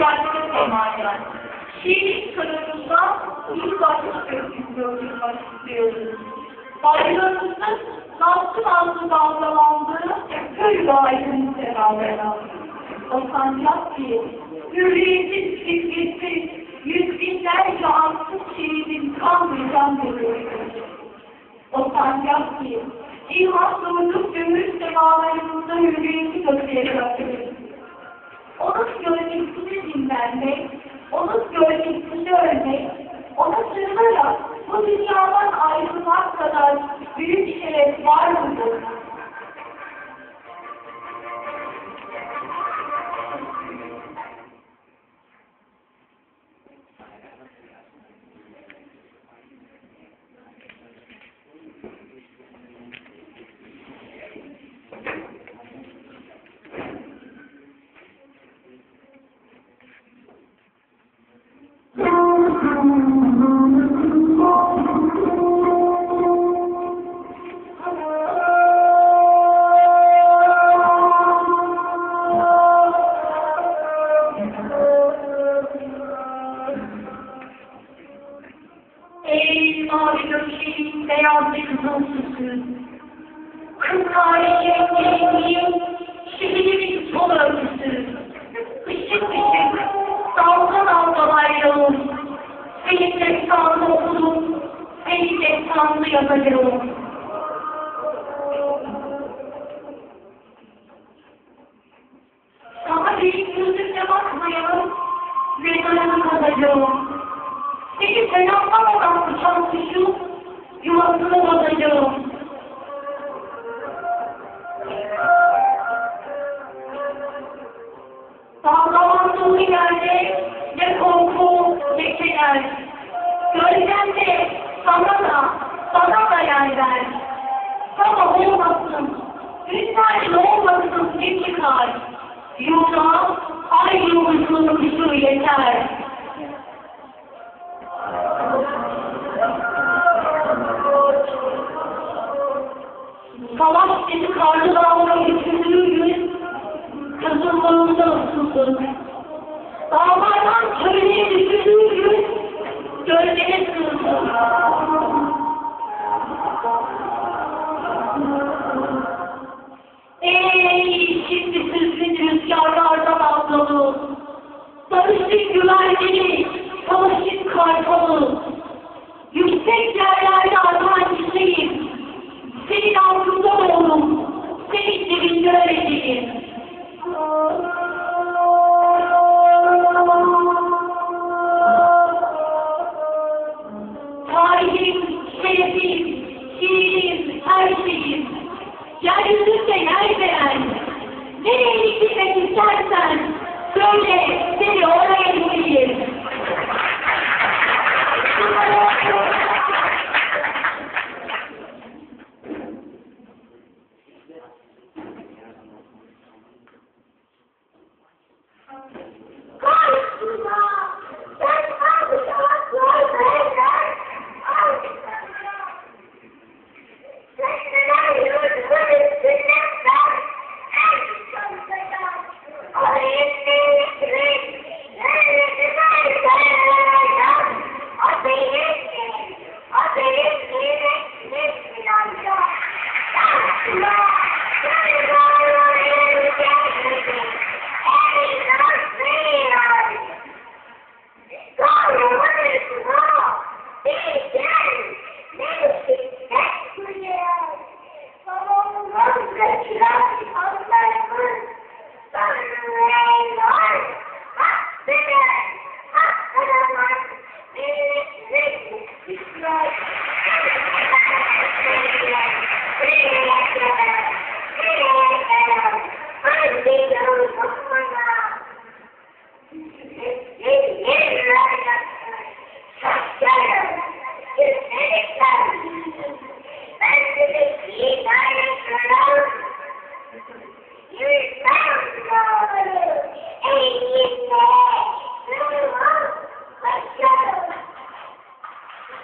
başka temayla. Şiir sınırında bir gökyüzü istiyoruz. Bayramımızın nasıl nasıl dalgalandığı köy gayetini beraber O sancak ki, hürriyetin fikreti, yüz binlerce ansız şehidin kan ve can veriyoruz. O sancak ki, İlhan doğduk gümüş semalarımızda hürriyeti bakıyoruz. Onun gölgesini dinlenmek, onun gölgesini mavi gökçeğin beyaz bir kızıl süsü. Kız tarihi rengi şehrimin sol örtüsü. Işık ışık, dalga dalga bayrağım. Senin destanını okudum, senin destanını yazacağım. Sana benim gözümle bakmayalım, mezarını kazacağım. Seni selamlamadan uçan kuşu yuvasına batacağım. Sağlamadığım yerde ne korku ne keder. Gölgende sana da, sana da yer ver. Sana olmasın, günler olmasın bir çıkar. Yurda ay yıldızının kuşu yeter. Ey şimdi süzgün rüzgarlarda dalgalı, barışın güvercini, savaşın kartalı, yüksek yerlerde artan çiçeğim, senin altında oğlum, senin dibinde.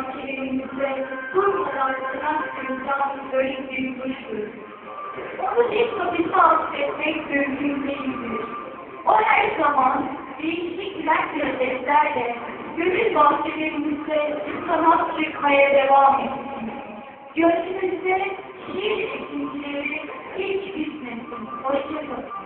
bahçelerimizde durmadan sanat kırıldan böyle büyümüştür. Onu tek kapısı affetmek mümkün değildir. O her zaman değişik ilaç lezzetlerle gönül bahçelerimizde sanat çıkmaya devam etsin. Gönlümüzde şiir esintileri hiç bitmesin. Hoşçakalın.